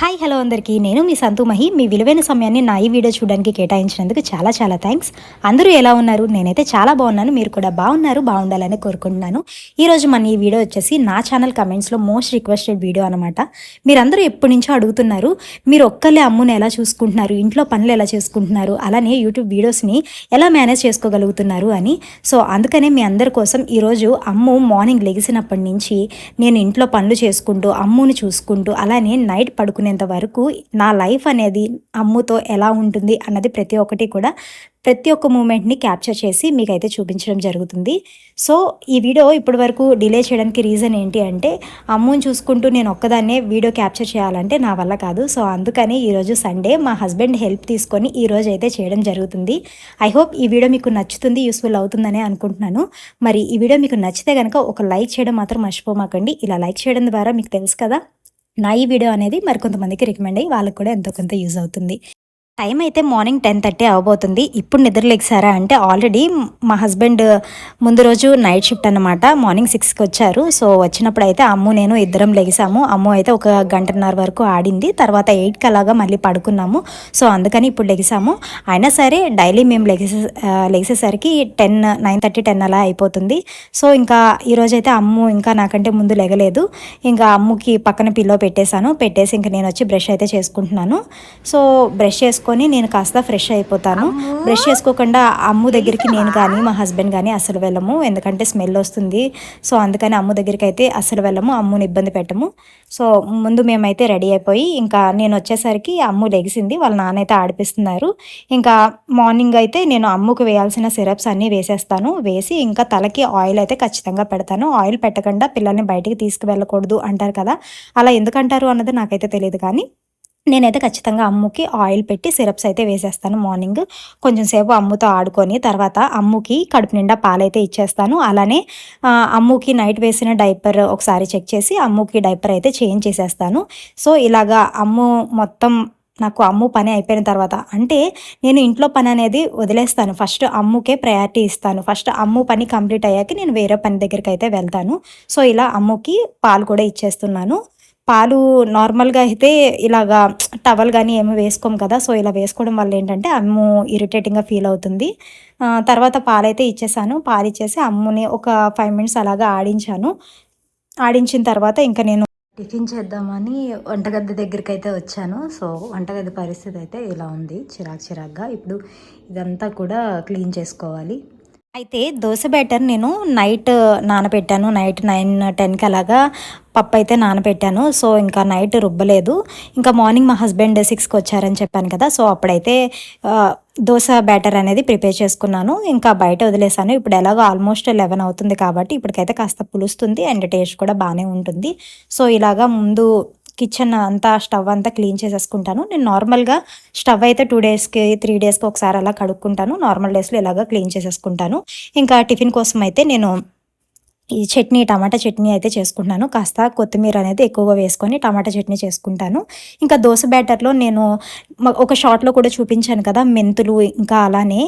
Hi hello అందరికీ. నేను మీ సంతుమహి మీ విలువైన సమయాన్ని నా ఈ వీడియో చూడడానికి కేటాయించినందుకు చాలా చాలా థ్యాంక్స్. అందరూ ఎలా ఉన్నారు? నేనైతే చాలా బాగున్నాను. మీరు కూడా బాగున్నారు బాగుండాలని కోరుకుంటున్నాను. ఈరోజు మన ఈ వీడియో వచ్చేసి నా ఛానల్ కమెంట్స్లో మోస్ట్ రిక్వెస్టెడ్ వీడియో అనమాట మీరందరూ ఎప్పటి నుంచో అడుగుతున్నారు మీరు ఒక్కళ్ళే అమ్ముని ఎలా చూసుకుంటున్నారు ఇంట్లో పనులు ఎలా చేసుకుంటున్నారు అలానే యూట్యూబ్ వీడియోస్ని ఎలా మేనేజ్ చేసుకోగలుగుతున్నారు అని. సో అందుకనే మీ అందరి కోసం ఈరోజు అమ్ము మార్నింగ్ లెగిసినప్పటి నుంచి నేను ఇంట్లో పనులు చేసుకుంటూ అమ్ముని చూసుకుంటూ అలానే నైట్ చేసుకునేంత వరకు నా లైఫ్ అనేది అమ్ముతో ఎలా ఉంటుంది అన్నది ప్రతి ఒక్కటి కూడా ప్రతి ఒక్క మూమెంట్ని క్యాప్చర్ చేసి మీకైతే చూపించడం జరుగుతుంది. సో ఈ వీడియో ఇప్పటి వరకు డిలే చేయడానికి రీజన్ ఏంటి అంటే అమ్ముని చూసుకుంటూ నేను ఒక్కదాన్నే వీడియో క్యాప్చర్ చేయాలంటే నా వల్ల కాదు. సో అందుకని ఈరోజు సండే మా హస్బెండ్ హెల్ప్ తీసుకొని ఈరోజు అయితే చేయడం జరుగుతుంది. ఐ హోప్ ఈ వీడియో మీకు నచ్చుతుంది యూస్ఫుల్ అవుతుందని అనుకుంటున్నాను. మరి ఈ వీడియో మీకు నచ్చితే కనుక ఒక లైక్ చేయడం మాత్రం మర్చిపోమాకండి. ఇలా లైక్ చేయడం ద్వారా మీకు తెలుసు కదా. నా ఈ వీడియో అనేది మరికొంతమందికి రికమెండ్ అయ్యి వాళ్ళకి కూడా ఎంతో కొంత యూజ్ అవుతుంది. టైం అయితే మార్నింగ్ టెన్ థర్టీ అవ్వబోతుంది ఇప్పుడు నిద్ర అంటే ఆల్రెడీ మా హస్బెండ్ ముందు రోజు నైట్ షిఫ్ట్ అనమాట మార్నింగ్ సిక్స్కి వచ్చారు. సో వచ్చినప్పుడు అయితే అమ్ము నేను ఇద్దరం లెగిసాము అమ్ము అయితే ఒక గంటన్నర వరకు ఆడింది. తర్వాత ఎయిట్కి అలాగా మళ్ళీ పడుకున్నాము. సో అందుకని ఇప్పుడు లెగిసాము అయినా సరే డైలీ మేము లెగిసే లెగిసేసరికి టెన్ నైన్ థర్టీ టెన్ అలా అయిపోతుంది. సో ఇంకా ఈరోజు అయితే అమ్ము ఇంకా నాకంటే ముందు లెగలేదు. ఇంకా అమ్ముకి పక్కన పిల్లో పెట్టేశాను. పెట్టేసి ఇంకా నేను వచ్చి బ్రష్ అయితే చేసుకుంటున్నాను. సో బ్రష్ చేసుకొని నేను కాస్త ఫ్రెష్ అయిపోతాను. బ్రష్ చేసుకోకుండా అమ్ము దగ్గరికి నేను కానీ మా హస్బెండ్ కానీ అసలు వెళ్ళము. ఎందుకంటే స్మెల్ వస్తుంది. సో అందుకని అమ్ము దగ్గరికి అయితే అసలు వెళ్ళము. అమ్ముని ఇబ్బంది పెట్టము. సో ముందు మేమైతే రెడీ అయిపోయి ఇంకా నేను వచ్చేసరికి అమ్ము లెగిసింది. వాళ్ళ నాన్న అయితే ఆడిపిస్తున్నారు. ఇంకా మార్నింగ్ అయితే నేను అమ్ముకు వేయాల్సిన సిరప్స్ అన్నీ వేసేస్తాను. వేసి ఇంకా తలకి ఆయిల్ అయితే ఖచ్చితంగా పెడతాను. ఆయిల్ పెట్టకుండా పిల్లల్ని బయటికి తీసుకువెళ్ళకూడదు అంటారు కదా. అలా ఎందుకంటారు అన్నది నాకైతే తెలియదు కానీ నేనైతే ఖచ్చితంగా అమ్ముకి ఆయిల్ పెట్టి సిరప్స్ అయితే వేసేస్తాను మార్నింగ్. కొంచెం సేపు అమ్ముతో ఆడుకొని తర్వాత అమ్ముకి కడుపు నిండా పాలైతే ఇచ్చేస్తాను. అలానే అమ్ముకి నైట్ వేసిన డైపర్ ఒకసారి చెక్ చేసి అమ్ముకి డైపర్ అయితే చేంజ్ చేసేస్తాను. సో ఇలాగా అమ్ము మొత్తం నాకు అమ్ము పని అయిపోయిన తర్వాత అంటే నేను ఇంట్లో పని అనేది వదిలేస్తాను. ఫస్ట్ అమ్ముకే ప్రయారిటీ ఇస్తాను. ఫస్ట్ అమ్ము పని కంప్లీట్ అయ్యాక నేను వేరే పని దగ్గరికి అయితే వెళ్తాను. సో ఇలా అమ్ముకి పాలు కూడా ఇచ్చేస్తున్నాను. పాలు నార్మల్గా అయితే ఇలాగా టవల్ కానీ ఏమి వేసుకోం కదా సో ఇలా వేసుకోవడం వల్ల ఏంటంటే అమ్ము ఇరిటేటింగ్గా ఫీల్ అవుతుంది. తర్వాత పాలైతే ఇచ్చేసాను. పాలు ఇచ్చేసి అమ్ముని ఒక ఫైవ్ మినిట్స్ అలాగా ఆడించాను. ఆడించిన తర్వాత ఇంకా నేను టిఫిన్ చేద్దామని వంటగది దగ్గరికి అయితే వచ్చాను. సో వంటగది పరిస్థితి అయితే ఇలా ఉంది. చిరాక్ చిరాక్గా ఇప్పుడు ఇదంతా కూడా క్లీన్ చేసుకోవాలి. అయితే దోశ బ్యాటర్ నేను నైట్ నానబెట్టాను. నైట్ నైన్ టెన్కి అలాగా పప్పు అయితే నానబెట్టాను. సో ఇంకా నైట్ రుబ్బలేదు. ఇంకా మార్నింగ్ మా హస్బెండ్ సిక్స్కి వచ్చారని చెప్పాను కదా సో అప్పుడైతే దోశ బ్యాటర్ అనేది ప్రిపేర్ చేసుకున్నాను. ఇంకా బయట వదిలేసాను ఇప్పుడు ఎలాగో ఆల్మోస్ట్ లెవెన్ అవుతుంది కాబట్టి ఇప్పటికైతే కాస్త పులుస్తుంది అండ్ టేస్ట్ కూడా బాగానే ఉంటుంది. సో ఇలాగా ముందు కిచెన్ అంతా స్టవ్ అంతా క్లీన్ చేసేసుకుంటాను. నేను నార్మల్గా స్టవ్ అయితే టూ డేస్కి త్రీ డేస్కి ఒకసారి అలా కడుక్కుంటాను. నార్మల్ డేస్లో ఇలాగ క్లీన్ చేసేసుకుంటాను. ఇంకా టిఫిన్ కోసం అయితే నేను ఈ చట్నీ టమాటా చట్నీ అయితే చేసుకుంటాను కాస్త కొత్తిమీర అనేది ఎక్కువగా వేసుకొని టమాటా చట్నీ చేసుకుంటాను. ఇంకా దోశ బ్యాటర్లో నేను ఒక షార్ట్లో కూడా చూపించాను కదా మెంతులు ఇంకా అలానే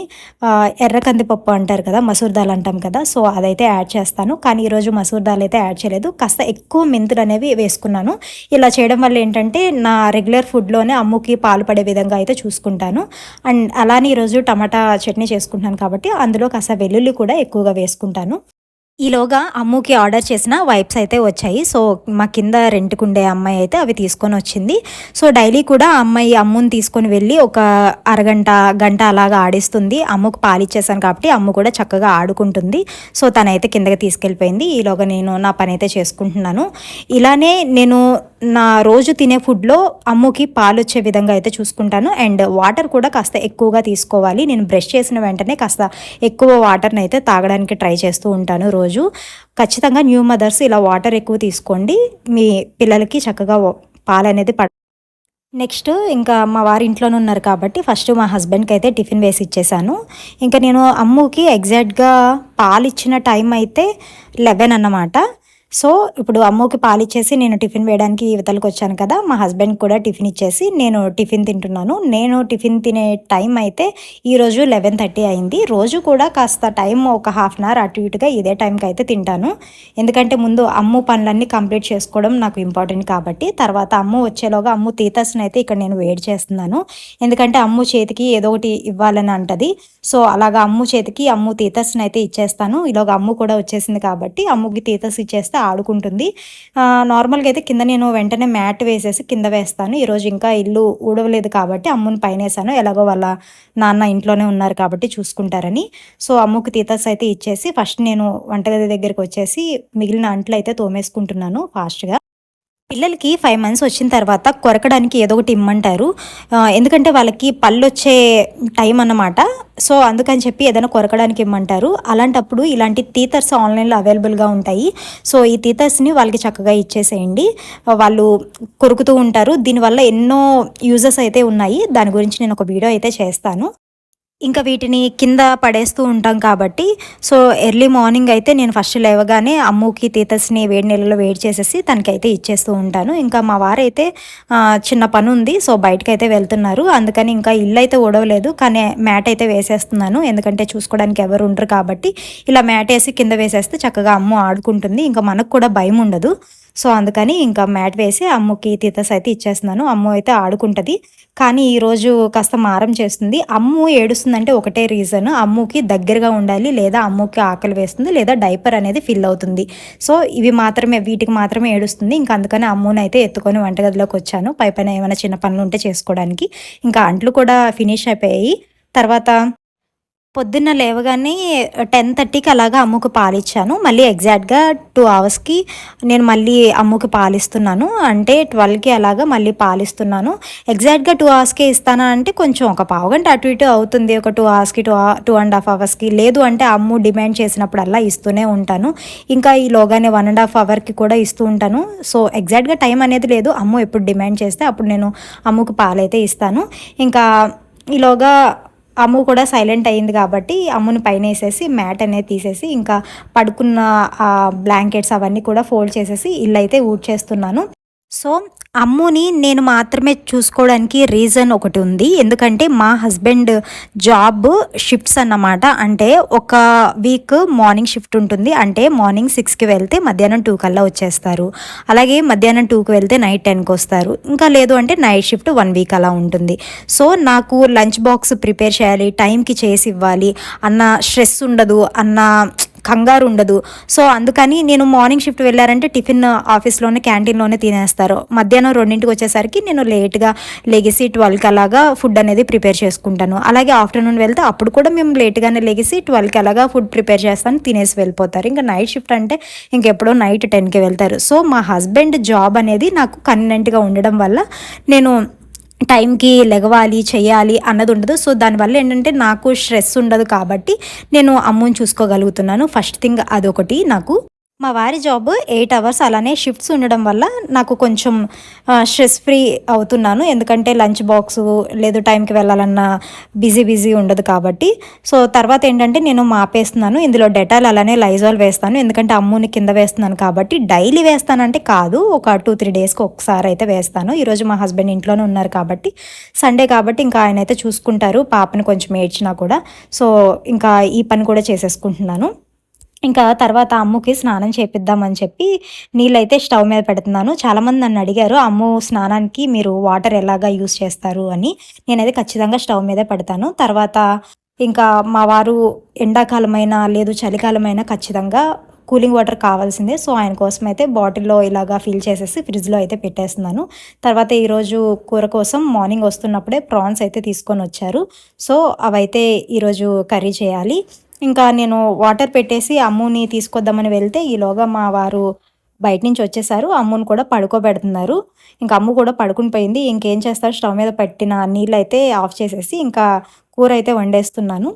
ఎర్ర కందిపప్పు అంటారు కదా మసూర్ దాల్ అంటాం కదా సో అదైతే యాడ్ చేస్తాను. కానీ ఈరోజు మసూర్ దాల్ అయితే యాడ్ చేయలేదు. కాస్త ఎక్కువ మెంతులు అనేవి వేసుకున్నాను. ఇలా చేయడం వల్ల ఏంటంటే నా రెగ్యులర్ ఫుడ్లోనే అమ్ముకి పాలు పడే విధంగా అయితే చూసుకుంటాను. అండ్ అలానే ఈరోజు టమాటా చట్నీ చేసుకుంటాను కాబట్టి అందులో కాస్త వెల్లుల్లి కూడా ఎక్కువగా వేసుకుంటాను. ఈలోగా అమ్ముకి ఆర్డర్ చేసిన వైప్స్ అయితే వచ్చాయి. సో మా కింద రెంట్కుండే అమ్మాయి అయితే అవి తీసుకొని వచ్చింది. సో డైలీ కూడా అమ్మాయి అమ్ముని తీసుకొని వెళ్ళి ఒక అరగంట గంట అలాగా ఆడిస్తుంది. అమ్ముకు పాలిచ్చేసాను కాబట్టి అమ్ము కూడా చక్కగా ఆడుకుంటుంది. సో తనైతే కిందకి తీసుకెళ్ళిపోయింది. ఈలోగా నేను నా పని అయితే చేసుకుంటున్నాను. ఇలానే నేను నా రోజు తినే ఫుడ్లో అమ్ముకి పాలు వచ్చే విధంగా అయితే చూసుకుంటాను. అండ్ వాటర్ కూడా కాస్త ఎక్కువగా తీసుకోవాలి. నేను బ్రష్ చేసిన వెంటనే కాస్త ఎక్కువ వాటర్ని అయితే తాగడానికి ట్రై చేస్తూ ఉంటాను రోజు. రోజు ఖచ్చితంగా న్యూ మదర్స్ ఇలా వాటర్ ఎక్కువ తీసుకోండి. మీ పిల్లలకి చక్కగా పాలు అనేది పడ నెక్స్ట్ ఇంకా మా వారి ఇంట్లోనే ఉన్నారు కాబట్టి ఫస్ట్ మా హస్బెండ్కి అయితే టిఫిన్ వేసి ఇచ్చేసాను. ఇంకా నేను అమ్ముకి ఎగ్జాక్ట్గా పాలు ఇచ్చిన టైం అయితే లెవెన్ అన్నమాట. సో ఇప్పుడు అమ్మకి పాలు ఇచ్చేసి నేను టిఫిన్ వేయడానికి ఇవతలకు వచ్చాను కదా మా హస్బెండ్ కూడా టిఫిన్ ఇచ్చేసి నేను టిఫిన్ తింటున్నాను. నేను టిఫిన్ తినే టైం అయితే ఈరోజు లెవెన్ థర్టీ అయింది. రోజు కూడా కాస్త టైం ఒక హాఫ్ అన్ అవర్ అటు ఇటుగా ఇదే టైంకి అయితే తింటాను. ఎందుకంటే ముందు అమ్ము పనులన్నీ కంప్లీట్ చేసుకోవడం నాకు ఇంపార్టెంట్ కాబట్టి తర్వాత అమ్ము వచ్చేలోగా అమ్ము తీతస్ని అయితే ఇక్కడ నేను వేడి చేస్తున్నాను. ఎందుకంటే అమ్ము చేతికి ఏదో ఒకటి ఇవ్వాలని అంటది. సో అలాగా అమ్ము చేతికి అమ్ము తీతస్ని అయితే ఇచ్చేస్తాను. ఇలాగ అమ్ము కూడా వచ్చేసింది కాబట్టి అమ్ముకి తీతస్ ఇచ్చేస్తే ఆడుకుంటుంది. నార్మల్గా అయితే కింద నేను వెంటనే మ్యాట్ వేసేసి కింద వేస్తాను. ఈరోజు ఇంకా ఇల్లు ఊడవలేదు కాబట్టి అమ్ముని పైన వేసాను. ఎలాగో వాళ్ళ నాన్న ఇంట్లోనే ఉన్నారు కాబట్టి చూసుకుంటారని. సో అమ్ముకి తీతస్ అయితే ఇచ్చేసి ఫస్ట్ నేను వంటగది దగ్గరికి వచ్చేసి మిగిలిన అంట్లు అయితే తోమేసుకుంటున్నాను ఫాస్ట్గా. పిల్లలకి ఫైవ్ మంత్స్ వచ్చిన తర్వాత కొరకడానికి ఏదో ఒకటి ఇమ్మంటారు. ఎందుకంటే వాళ్ళకి పళ్ళు వచ్చే టైం అన్నమాట. సో అందుకని చెప్పి ఏదైనా కొరకడానికి ఇమ్మంటారు. అలాంటప్పుడు ఇలాంటి టీతర్స్ ఆన్లైన్లో అవైలబుల్గా ఉంటాయి. సో ఈ టీతర్స్ని వాళ్ళకి చక్కగా ఇచ్చేసేయండి. వాళ్ళు కొరుకుతూ ఉంటారు. దీనివల్ల ఎన్నో యూజెస్ అయితే ఉన్నాయి. దాని గురించి నేను ఒక వీడియో అయితే చేస్తాను. ఇంకా వీటిని కింద పడేస్తూ ఉంటాం కాబట్టి సో ఎర్లీ మార్నింగ్ అయితే నేను ఫస్ట్ లేవగానే అమ్ముకి తీతస్ని వేడి నీళ్ళలో వేడి చేసేసి తనకైతే ఇచ్చేస్తూ ఉంటాను. ఇంకా మా వారైతే చిన్న పని ఉంది సో బయటకైతే అయితే వెళ్తున్నారు. అందుకని ఇంకా ఇల్లు అయితే ఊడవలేదు కానీ మ్యాట్ అయితే వేసేస్తున్నాను. ఎందుకంటే చూసుకోవడానికి ఎవరు ఉండరు కాబట్టి ఇలా మ్యాట్ వేసి కింద వేసేస్తే చక్కగా అమ్ము ఆడుకుంటుంది. ఇంకా మనకు కూడా భయం ఉండదు. సో అందుకని ఇంకా మ్యాట్ వేసి అమ్ముకి తీతస్ అయితే ఇచ్చేస్తున్నాను. అమ్ము అయితే ఆడుకుంటుంది. కానీ ఈరోజు కాస్త మారం చేస్తుంది. అమ్ము ఏడుస్తుందంటే ఒకటే రీజన్. అమ్ముకి దగ్గరగా ఉండాలి లేదా అమ్ముకి ఆకలి వేస్తుంది లేదా డైపర్ అనేది ఫిల్ అవుతుంది. సో ఇవి మాత్రమే వీటికి మాత్రమే ఏడుస్తుంది. ఇంకా అందుకని అమ్ముని అయితే ఎత్తుకొని వంటగదిలోకి వచ్చాను. పై పైన ఏమైనా చిన్న పనులు ఉంటే చేసుకోవడానికి. ఇంకా అంట్లు కూడా ఫినిష్ అయిపోయాయి. తర్వాత పొద్దున్న లేవగానే టెన్ థర్టీకి అలాగా అమ్ముకు పాలిచ్చాను. మళ్ళీ ఎగ్జాక్ట్గా టూ అవర్స్కి నేను మళ్ళీ అమ్ముకి పాలిస్తున్నాను. అంటే ట్వెల్వ్కి అలాగా మళ్ళీ పాలిస్తున్నాను. ఎగ్జాక్ట్గా టూ అవర్స్కే ఇస్తానా అంటే కొంచెం ఒక పావు గంట అటు ఇటు అవుతుంది. ఒక టూ అవర్స్కి టూ టూ అండ్ హాఫ్ అవర్స్కి లేదు అంటే అమ్ము డిమాండ్ చేసినప్పుడల్లా ఇస్తూనే ఉంటాను. ఇంకా ఈలోగానే వన్ అండ్ హాఫ్ అవర్కి కూడా ఇస్తూ ఉంటాను. సో ఎగ్జాక్ట్గా టైం అనేది లేదు. అమ్ము ఎప్పుడు డిమాండ్ చేస్తే అప్పుడు నేను అమ్ముకు పాలైతే ఇస్తాను. ఇంకా ఈలోగా అమ్ము కూడా సైలెంట్ అయ్యింది కాబట్టి అమ్ముని పైన వేసేసి మ్యాట్ అనేది తీసేసి ఇంకా పడుకున్న ఆ బ్లాంకెట్స్ అవన్నీ కూడా ఫోల్డ్ చేసేసి ఇల్లు అయితే ఊడ్ చేస్తున్నాను సో అమ్ముని నేను మాత్రమే చూసుకోవడానికి రీజన్ ఒకటి ఉంది. ఎందుకంటే మా హస్బెండ్ జాబ్ షిఫ్ట్స్ అన్నమాట. అంటే ఒక వీక్ మార్నింగ్ షిఫ్ట్ ఉంటుంది. అంటే మార్నింగ్ సిక్స్కి వెళ్తే మధ్యాహ్నం టూ కల్లా వచ్చేస్తారు. అలాగే మధ్యాహ్నం టూకి వెళ్తే నైట్ టెన్కి వస్తారు. ఇంకా లేదు అంటే నైట్ షిఫ్ట్ వన్ వీక్ అలా ఉంటుంది. సో నాకు లంచ్ బాక్స్ ప్రిపేర్ చేయాలి టైంకి చేసి ఇవ్వాలి అన్న స్ట్రెస్ ఉండదు అన్న కంగారు ఉండదు. సో అందుకని నేను మార్నింగ్ షిఫ్ట్ వెళ్ళారంటే టిఫిన్ ఆఫీస్లోనే క్యాంటీన్లోనే తినేస్తారు. మధ్యాహ్నం రెండింటికి వచ్చేసరికి నేను లేట్గా లెగిసి ట్వెల్వ్కి అలాగా ఫుడ్ అనేది ప్రిపేర్ చేసుకుంటాను. అలాగే ఆఫ్టర్నూన్ వెళ్తే అప్పుడు కూడా మేము లేట్గానే లెగిసి ట్వెల్వ్కి అలాగా ఫుడ్ ప్రిపేర్ చేస్తాను తినేసి వెళ్ళిపోతారు. ఇంకా నైట్ షిఫ్ట్ అంటే ఇంకెప్పుడో నైట్ టెన్కి వెళ్తారు. సో మా హస్బెండ్ జాబ్ అనేది నాకు కన్వీనెంట్గా ఉండడం వల్ల నేను టైంకి లెగవాలి చేయాలి అన్నది ఉండదు. సో దానివల్ల ఏంటంటే నాకు స్ట్రెస్ ఉండదు కాబట్టి నేను అమ్మని చూసుకోగలుగుతున్నాను. ఫస్ట్ థింగ్ అదొకటి నాకు మా వారి జాబ్ ఎయిట్ అవర్స్ అలానే షిఫ్ట్స్ ఉండడం వల్ల నాకు కొంచెం స్ట్రెస్ ఫ్రీ అవుతున్నాను. ఎందుకంటే లంచ్ బాక్స్ లేదు టైంకి వెళ్ళాలన్న బిజీ బిజీ ఉండదు కాబట్టి. సో తర్వాత ఏంటంటే నేను మాపేస్తున్నాను. ఇందులో డెటాల్ అలానే లైజాల్ వేస్తాను. ఎందుకంటే అమ్ముని కింద వేస్తున్నాను కాబట్టి డైలీ వేస్తానంటే కాదు ఒక టూ త్రీ డేస్కి ఒకసారి అయితే వేస్తాను. ఈరోజు మా హస్బెండ్ ఇంట్లోనే ఉన్నారు కాబట్టి సండే కాబట్టి ఇంకా ఆయన అయితే చూసుకుంటారు. పాపని కొంచెం ఏడ్చినా కూడా. సో ఇంకా ఈ పని కూడా చేసేసుకుంటున్నాను. ఇంకా తర్వాత అమ్ముకి స్నానం చేపిద్దామని చెప్పి నీళ్ళైతే స్టవ్ మీద పెడుతున్నాను. చాలామంది నన్ను అడిగారు అమ్ము స్నానానికి మీరు వాటర్ ఎలాగా యూస్ చేస్తారు? అని. నేనైతే ఖచ్చితంగా స్టవ్ మీదే పెడతాను. తర్వాత ఇంకా మా వారు ఎండాకాలమైనా లేదు చలికాలమైనా ఖచ్చితంగా కూలింగ్ వాటర్ కావాల్సిందే. సో ఆయన కోసం అయితే బాటిల్లో ఇలాగా ఫిల్ చేసేసి ఫ్రిడ్జ్లో అయితే పెట్టేస్తున్నాను. తర్వాత ఈరోజు కూర కోసం మార్నింగ్ వస్తున్నప్పుడే ప్రాన్స్ అయితే తీసుకొని వచ్చారు. సో అవైతే ఈరోజు కర్రీ చేయాలి. ఇంకా నేను వాటర్ పెట్టేసి అమ్ముని తీసుకొద్దామని వెళ్తే ఈలోగా మా వారు బయట నుంచి వచ్చేసారు. అమ్ముని కూడా పడుకోబెడుతున్నారు. ఇంకా అమ్ము కూడా పడుకుని పోయింది. ఇంకేం చేస్తారు? స్టవ్ మీద పెట్టిన నీళ్ళు అయితే ఆఫ్ చేసేసి ఇంకా కూర అయితే వండేస్తున్నాను.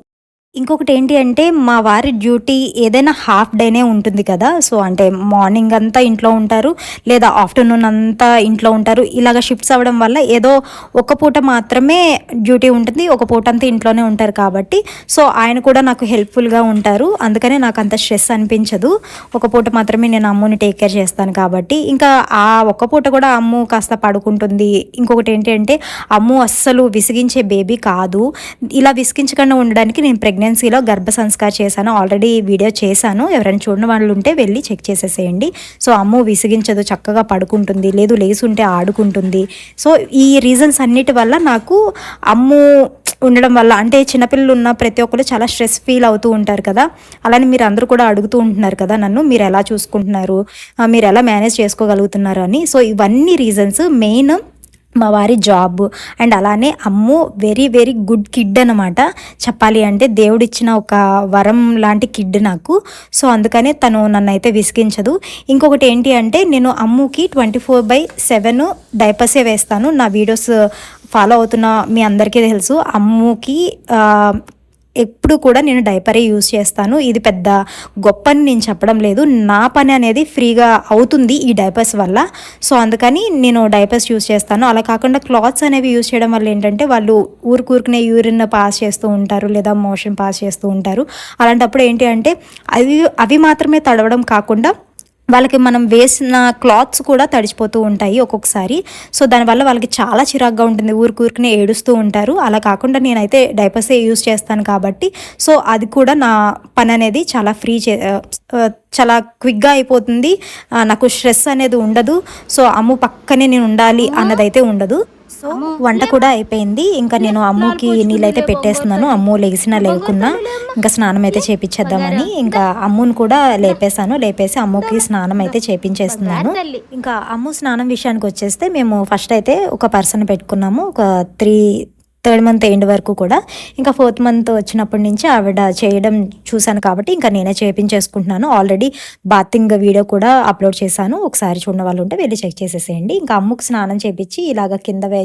ఇంకొకటి ఏంటి అంటే మా వారి డ్యూటీ ఏదైనా హాఫ్ డేనే ఉంటుంది కదా సో అంటే మార్నింగ్ అంతా ఇంట్లో ఉంటారు లేదా ఆఫ్టర్నూన్ అంతా ఇంట్లో ఉంటారు. ఇలాగ షిఫ్ట్స్ అవ్వడం వల్ల ఏదో ఒక పూట మాత్రమే డ్యూటీ ఉంటుంది ఒక పూట అంతా ఇంట్లోనే ఉంటారు కాబట్టి. సో ఆయన కూడా నాకు హెల్ప్ఫుల్గా ఉంటారు అందుకనే నాకు అంత స్ట్రెస్ అనిపించదు. ఒక పూట మాత్రమే నేను అమ్ముని టేక్ కేర్ చేస్తాను కాబట్టి. ఇంకా ఆ ఒక్క పూట కూడా అమ్ము కాస్త పడుకుంటుంది. ఇంకొకటి ఏంటి అంటే అమ్ము అస్సలు విసిగించే బేబీ కాదు. ఇలా విసిగించకుండా ఉండడానికి నేను ప్రెగ్నెన్సీలో గర్భ సంస్కార్ చేశాను ఆల్రెడీ వీడియో చేశాను. ఎవరైనా చూడని వాళ్ళు ఉంటే వెళ్ళి చెక్ చేసేసేయండి. సో అమ్ము విసిగించదు చక్కగా పడుకుంటుంది లేదు లేసుంటే ఉంటే ఆడుకుంటుంది. సో ఈ రీజన్స్ అన్నిటి వల్ల నాకు అమ్ము ఉండడం వల్ల అంటే చిన్నపిల్లలు ఉన్న ప్రతి ఒక్కరు చాలా స్ట్రెస్ ఫీల్ అవుతూ ఉంటారు కదా. అలానే మీరు అందరూ కూడా అడుగుతూ ఉంటున్నారు కదా నన్ను మీరు ఎలా చూసుకుంటున్నారు మీరు ఎలా మేనేజ్ చేసుకోగలుగుతున్నారు అని. సో ఇవన్నీ రీజన్స్ మెయిన్ మా వారి జాబ్ అండ్ అలానే Ammu very very good kid అనమాట చెప్పాలి అంటే దేవుడిచ్చిన ఒక వరం లాంటి కిడ్ నాకు. సో అందుకనే తను నన్ను అయితే విసిగించదు. ఇంకొకటి ఏంటి అంటే నేను అమ్ముకి ట్వంటీ ఫోర్ బై సెవెన్ డైపర్సే వేస్తాను. నా వీడియోస్ ఫాలో అవుతున్న మీ అందరికీ తెలుసు. అమ్ముకి ఎప్పుడు కూడా నేను డైపరే యూస్ చేస్తాను. ఇది పెద్ద గొప్ప అని నేను చెప్పడం లేదు. నా పని అనేది ఫ్రీగా అవుతుంది ఈ డైపర్స్ వల్ల. సో అందుకని నేను డైపర్స్ యూస్ చేస్తాను. అలా కాకుండా క్లాత్స్ అనేవి యూస్ చేయడం వల్ల ఏంటంటే వాళ్ళు ఊరుకూరుకునే యూరిన్ పాస్ చేస్తూ ఉంటారు లేదా మోషన్ పాస్ చేస్తూ ఉంటారు. అలాంటప్పుడు ఏంటి అంటే అవి అవి మాత్రమే తడవడం కాకుండా వాళ్ళకి మనం వేసిన క్లాత్స్ కూడా తడిచిపోతూ ఉంటాయి ఒక్కొక్కసారి. సో దానివల్ల వాళ్ళకి చాలా చిరాగ్గా ఉంటుంది. ఊరికి ఊరికనే ఏడుస్తూ ఉంటారు. అలా కాకుండా నేనైతే డైపర్సే యూస్ చేస్తాను కాబట్టి. సో అది కూడా నా పని అనేది చాలా ఫ్రీ చే చాలా క్విక్గా అయిపోతుంది. నాకు స్ట్రెస్ అనేది ఉండదు. సో అమ్ము పక్కనే నేను ఉండాలి అన్నదైతే ఉండదు. సో వంట కూడా అయిపోయింది. ఇంకా నేను అమ్ముకి నీళ్ళైతే పెట్టేస్తున్నాను. అమ్ము లెగిసినా లేకున్నా. ఇంకా స్నానం అయితే చేపించేద్దామని ఇంకా అమ్ముని కూడా లేపేశాను. లేపేసి అమ్ముకి స్నానం అయితే చేపించేస్తున్నాను. ఇంకా అమ్ము స్నానం విషయానికి వచ్చేస్తే మేము ఫస్ట్ అయితే ఒక పర్సన్ పెట్టుకున్నాము. ఒక త్రీ థర్డ్ మంత్ ఎండ్ వరకు కూడా. ఇంకా ఫోర్త్ మంత్ వచ్చినప్పటి నుంచి ఆవిడ చేయడం చూశాను కాబట్టి ఇంకా నేనే చేయించేసుకుంటున్నాను ఆల్రెడీ బాతింగ్ వీడియో కూడా అప్లోడ్ చేశాను. ఒకసారి చూడని వాళ్ళు ఉంటే వెళ్ళి చెక్ చేసేసేయండి. ఇంకా అమ్ముకు స్నానం చేపించి ఇలాగ కింద వే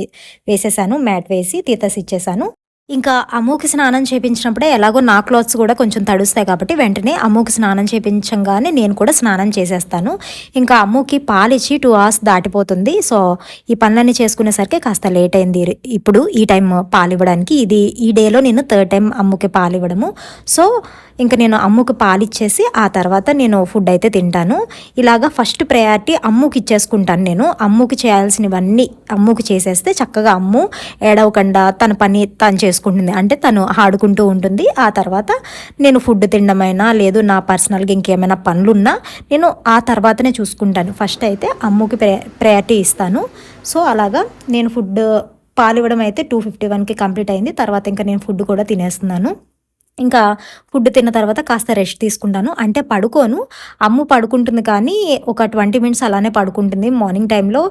వేసేసాను మ్యాట్ వేసి తీతస్ ఇచ్చేసాను. ఇంకా అమ్ముకి స్నానం చేపించినప్పుడే ఎలాగో నా క్లాత్స్ కూడా కొంచెం తడుస్తాయి కాబట్టి వెంటనే అమ్ముకి స్నానం చేపించంగానే నేను కూడా స్నానం చేసేస్తాను. ఇంకా అమ్ముకి పాలిచ్చి టూ అవర్స్ దాటిపోతుంది. సో ఈ పనులన్నీ చేసుకునేసరికి కాస్త లేట్ అయింది. ఇప్పుడు ఈ టైం పాలు ఇవ్వడానికి ఇది ఈ డేలో నేను థర్డ్ టైం అమ్ముకి పాలు ఇవ్వడము. సో ఇంకా నేను అమ్ముకు పాలిచ్చేసి ఆ తర్వాత నేను ఫుడ్ అయితే తింటాను. ఇలాగా ఫస్ట్ ప్రయారిటీ అమ్ముకి ఇచ్చేసుకుంటాను నేను. అమ్ముకి చేయాల్సినవన్నీ అమ్ముకి చేసేస్తే చక్కగా అమ్ము ఏడవకుండా తన పని తను చేసుకుంటుంది. అంటే తను ఆడుకుంటూ ఉంటుంది. ఆ తర్వాత నేను ఫుడ్ తినడమైనా లేదు నా పర్సనల్గా ఇంకేమైనా పనులున్నా నేను ఆ తర్వాతనే చూసుకుంటాను. ఫస్ట్ అయితే అమ్ముకి ప్రయారిటీ ఇస్తాను. సో అలాగా నేను ఫుడ్ పాలు ఇవ్వడం అయితే టూ ఫిఫ్టీ వన్కి కంప్లీట్ అయింది. తర్వాత ఇంకా నేను ఫుడ్ కూడా తినేస్తున్నాను. ఇంకా ఫుడ్ తిన్న తర్వాత కాస్త రెస్ట్ తీసుకుంటాను. అంటే పడుకోను. అమ్ము పడుకుంటుంది కానీ ఒక ట్వంటీ మినిట్స్ అలానే పడుకుంటుంది మార్నింగ్ టైంలో.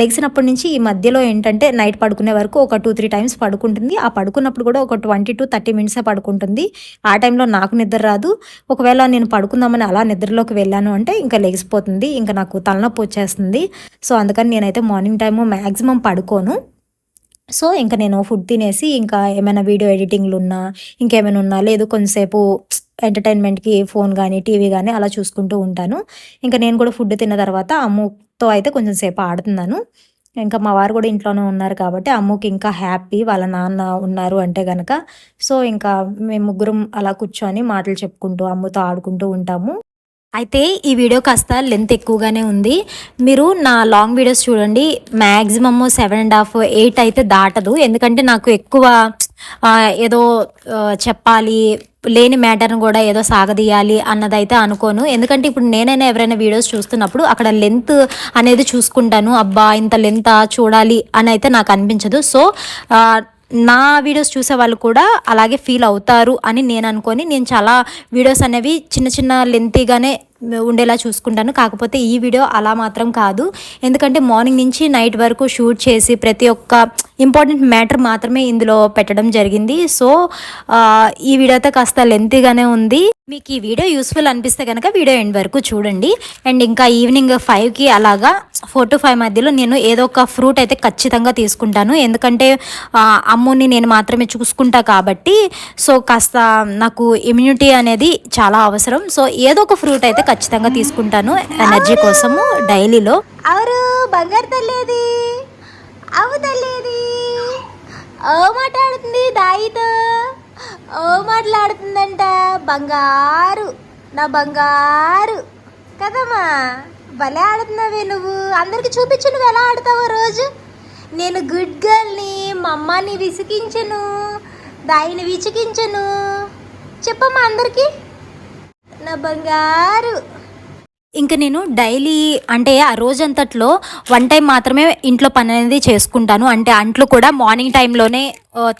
లెగిసినప్పటి నుంచి ఈ మధ్యలో ఏంటంటే నైట్ పడుకునే వరకు ఒక టూ త్రీ టైమ్స్ పడుకుంటుంది. ఆ పడుకున్నప్పుడు కూడా ఒక ట్వంటీ టు థర్టీ మినిట్సే పడుకుంటుంది. ఆ టైంలో నాకు నిద్ర రాదు. ఒకవేళ నేను పడుకుందామని అలా నిద్రలోకి వెళ్ళాను అంటే ఇంకా లెగిసిపోతుంది ఇంకా నాకు తలనొప్పి వచ్చేస్తుంది. సో అందుకని నేనైతే మార్నింగ్ టైము మ్యాక్సిమం పడుకోను. సో ఇంకా నేను ఫుడ్ తినేసి ఇంకా ఏమైనా వీడియో ఎడిటింగ్లు ఉన్నా ఇంకేమైనా ఉన్నా లేదు కొంతసేపు ఎంటర్టైన్మెంట్కి ఫోన్ కానీ టీవీ కానీ అలా చూసుకుంటూ ఉంటాను. ఇంకా నేను కూడా ఫుడ్ తిన్న తర్వాత అమ్ముతో అయితే కొంచెం సేపు ఆడుతున్నాను. ఇంకా మా వారు కూడా ఇంట్లోనే ఉన్నారు కాబట్టి అమ్ముకి ఇంకా హ్యాపీ వాళ్ళ నాన్న ఉన్నారు అంటే కనుక సో ఇంకా మేము ముగ్గురం అలా కూర్చొని మాటలు చెప్పుకుంటూ అమ్ముతో ఆడుకుంటూ ఉంటాము. అయితే ఈ వీడియో కాస్త లెంత్ ఎక్కువగానే ఉంది. మీరు నా లాంగ్ వీడియోస్ చూడండి. Maximum seven and half eight అయితే దాటదు. ఎందుకంటే నాకు ఎక్కువ ఏదో చెప్పాలి లేని మ్యాటర్ని కూడా ఏదో సాగదీయాలి అన్నదైతే అనుకోను. ఎందుకంటే ఇప్పుడు నేనైనా ఎవరైనా వీడియోస్ చూస్తున్నప్పుడు అక్కడ లెంత్ అనేది చూసుకుంటాను. అబ్బా ఇంత లెంత్ చూడాలి అని అయితే నాకు అనిపించదు. సో నా వీడియోస్ చూసే వాళ్ళు కూడా అలాగే ఫీల్ అవుతారు అని నేను అనుకొని నేను చాలా వీడియోస్ అనేవి చిన్న చిన్న లెంతీగానే ఉండేలా చూసుకుంటాను. కాకపోతే ఈ వీడియో అలా మాత్రం కాదు. ఎందుకంటే మార్నింగ్ నుంచి నైట్ వరకు షూట్ చేసి ప్రతి ఒక్క ఇంపార్టెంట్ మ్యాటర్ మాత్రమే ఇందులో పెట్టడం జరిగింది. సో ఈ వీడియో అయితే కాస్త లెంతీగానే ఉంది. మీకు ఈ వీడియో యూస్ఫుల్ అనిపిస్తే కనుక వీడియో ఎండ్ వరకు చూడండి. అండ్ ఇంకా ఈవినింగ్ ఫైవ్కి అలాగా ఫోర్ టు ఫైవ్ మధ్యలో నేను ఏదో ఒక ఫ్రూట్ అయితే ఖచ్చితంగా తీసుకుంటాను. ఎందుకంటే ఆ, అమ్ముని నేను మాత్రమే చూసుకుంటా కాబట్టి సో కాస్త నాకు ఇమ్యూనిటీ అనేది చాలా అవసరం. సో ఏదో ఒక ఫ్రూట్ అయితే ఖచ్చితంగా తీసుకుంటాను ఎనర్జీ కోసము డైలీలో. అవరు బంగారు తల్లేది. అవు తల్లేది. ఓ మాట్లాడుతుంది దాయితో. ఓ మాట్లాడుతుందంట బంగారు నా బంగారు. కదమ్మా భలే ఆడుతున్నావే నువ్వు. అందరికి చూపించు నువ్వు ఎలా ఆడతావో రోజు. నేను గుడ్ గర్ల్ని మా అమ్మని విసిగించను దాయిని విసిగించను. చెప్పమ్మా అందరికీ. నా బంగారు. ఇంకా నేను డైలీ అంటే ఆ రోజంతట్లో వన్ టైం మాత్రమే ఇంట్లో పని అనేది చేసుకుంటాను. అంటే అంట్లు కూడా మార్నింగ్ టైంలోనే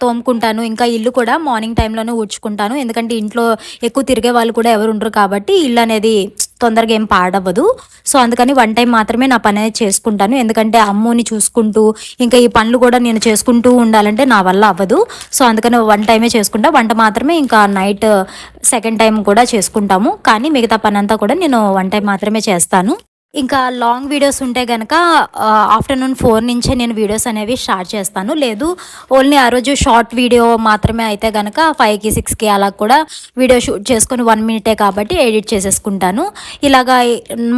తోముకుంటాను. ఇంకా ఇల్లు కూడా మార్నింగ్ టైంలోనే ఊడ్చుకుంటాను. ఎందుకంటే ఇంట్లో ఎక్కువ తిరిగే వాళ్ళు కూడా ఎవరు ఉండరు కాబట్టి ఇల్లు అనేది తొందరగా ఏం పాడవ్వదు. సో అందుకని వన్ టైం మాత్రమే నా పని అనేది చేసుకుంటాను. ఎందుకంటే అమ్మని చూసుకుంటూ ఇంకా ఈ పనులు కూడా నేను చేసుకుంటూ ఉండాలంటే నా వల్ల అవ్వదు. సో అందుకని వన్ టైమే చేసుకుంటా. వంట మాత్రమే ఇంకా నైట్ సెకండ్ టైం కూడా చేసుకుంటాము. కానీ మిగతా పని అంతా కూడా నేను వన్ టైం మాత్రమే చేస్తాను. ఇంకా లాంగ్ వీడియోస్ ఉంటే కనుక ఆఫ్టర్నూన్ ఫోర్ నుంచే నేను వీడియోస్ అనేవి స్టార్ట్ చేస్తాను. లేదు ఓన్లీ ఆ రోజు షార్ట్ వీడియో మాత్రమే అయితే కనుక ఫైవ్కి సిక్స్కి అలా కూడా వీడియో షూట్ చేసుకొని వన్ మినిటే కాబట్టి ఎడిట్ చేసేసుకుంటాను. ఇలాగా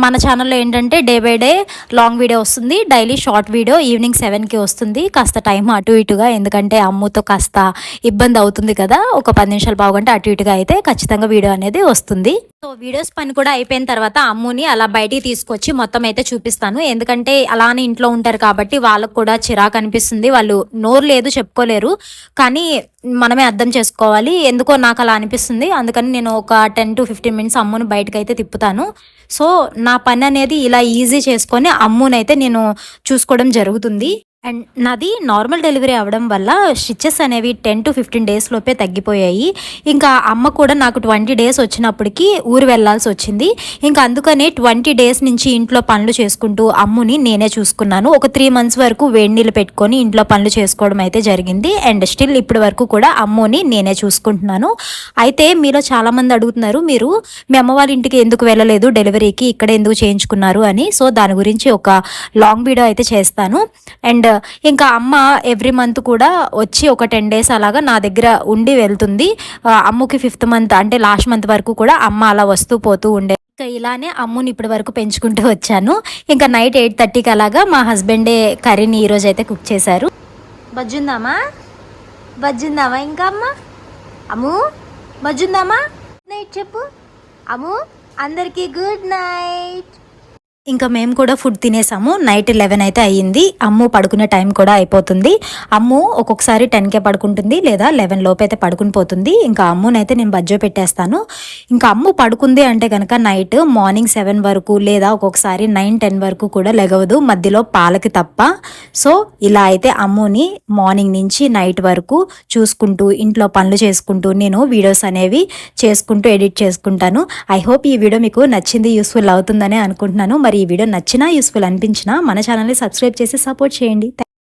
మన ఛానల్లో ఏంటంటే day by day long video వస్తుంది. డైలీ షార్ట్ వీడియో ఈవినింగ్ సెవెన్కి వస్తుంది. కాస్త టైం అటు ఇటుగా ఎందుకంటే అమ్ముతో కాస్త ఇబ్బంది అవుతుంది కదా. ఒక పది నిమిషాలు బాగుంటే అటు ఇటుగా అయితే ఖచ్చితంగా వీడియో అనేది వస్తుంది. సో వీడియోస్ పని కూడా అయిపోయిన తర్వాత అమ్ముని అలా బయటికి తీసుకొచ్చి వచ్చి మొత్తం అయితే చూపిస్తాను. ఎందుకంటే అలానే ఇంట్లో ఉంటారు కాబట్టి వాళ్ళకు కూడా చిరాకు అనిపిస్తుంది. వాళ్ళు నోరు లేదు చెప్పుకోలేరు. కానీ మనమే అర్థం చేసుకోవాలి. ఎందుకో నాకు అలా అనిపిస్తుంది. అందుకని నేను ఒక టెన్ టు ఫిఫ్టీన్ మినిట్స్ అమ్ముని బయటకు అయితే తిప్పుతాను. సో నా పని అనేది ఇలా ఈజీ చేసుకొని అమ్మునైతే నేను చూసుకోవడం జరుగుతుంది. అండ్ నాది నార్మల్ డెలివరీ అవ్వడం వల్ల స్టిచెస్ అనేవి టెన్ టు ఫిఫ్టీన్ డేస్ లోపే తగ్గిపోయాయి. ఇంకా అమ్మ కూడా నాకు ట్వంటీ డేస్ వచ్చినప్పటికి ఊరు వెళ్ళాల్సి వచ్చింది. ఇంకా అందుకనే ట్వంటీ డేస్ నుంచి ఇంట్లో పనులు చేసుకుంటూ అమ్ముని నేనే చూసుకున్నాను. ఒక త్రీ మంత్స్ వరకు వేడి నీళ్ళు పెట్టుకొని ఇంట్లో పనులు చేసుకోవడం అయితే జరిగింది. అండ్ స్టిల్ ఇప్పటి వరకు కూడా అమ్ముని నేనే చూసుకుంటున్నాను. అయితే మీలో చాలామంది అడుగుతున్నారు మీరు మీ అమ్మ వాళ్ళ ఇంటికి ఎందుకు వెళ్ళలేదు? డెలివరీకి ఇక్కడ ఎందుకు చేయించుకున్నారు అని. సో దాని గురించి ఒక లాంగ్ వీడియో అయితే చేస్తాను. అండ్ ఇంకా అమ్మ ఎవ్రీ మంత్ కూడా వచ్చి ఒక టెన్ డేస్ అలాగా నా దగ్గర ఉండి వెళ్తుంది. అమ్మకి అమ్ముకి ఫిఫ్త్ మంత్ అంటే లాస్ట్ మంత్ వరకు కూడా అమ్మ అలా వస్తూ పోతూ ఉండే. ఇంకా ఇలానే అమ్ముని ఇప్పటి వరకు పెంచుకుంటూ వచ్చాను. ఇంకా నైట్ ఎయిట్ థర్టీకి అలాగా మా హస్బెండే కర్రీని ఈరోజు అయితే కుక్ చేశారు. బజ్జుందామా? బజ్జుందామా ఇంకా అమ్మ? అమ్ము బజ్జుందామా? నైట్ చెప్పు. అమ్ము అందరికీ గుడ్ నైట్ ఇంకా మేము కూడా ఫుడ్ తినేసాము. నైట్ లెవెన్ అయితే అయ్యింది. అమ్ము పడుకునే టైం కూడా అయిపోతుంది. అమ్ము ఒక్కొక్కసారి టెన్కే పడుకుంటుంది లేదా లెవెన్ లోపు అయితే పడుకుని పోతుంది. ఇంకా అమ్మునైతే నేను బజ్జో పెట్టేస్తాను. ఇంకా అమ్ము పడుకుంది అంటే కనుక నైట్ మార్నింగ్ సెవెన్ వరకు లేదా ఒక్కొక్కసారి నైన్ టెన్ వరకు కూడా లెగవదు. మధ్యలో పాలకి తప్ప. సో ఇలా అయితే అమ్ముని మార్నింగ్ నుంచి నైట్ వరకు చూసుకుంటూ ఇంట్లో పనులు చేసుకుంటూ నేను వీడియోస్ అనేవి చేసుకుంటూ ఎడిట్ చేసుకుంటాను. ఐ హోప్ ఈ వీడియో మీకు నచ్చింది యూస్ఫుల్ అవుతుందని అనుకుంటున్నాను. మరి ఈ వీడియో నచ్చినా యూస్ఫుల్ అనిపించినా మన ఛానల్ని సబ్స్క్రైబ్ చేసి సపోర్ట్ చేయండి.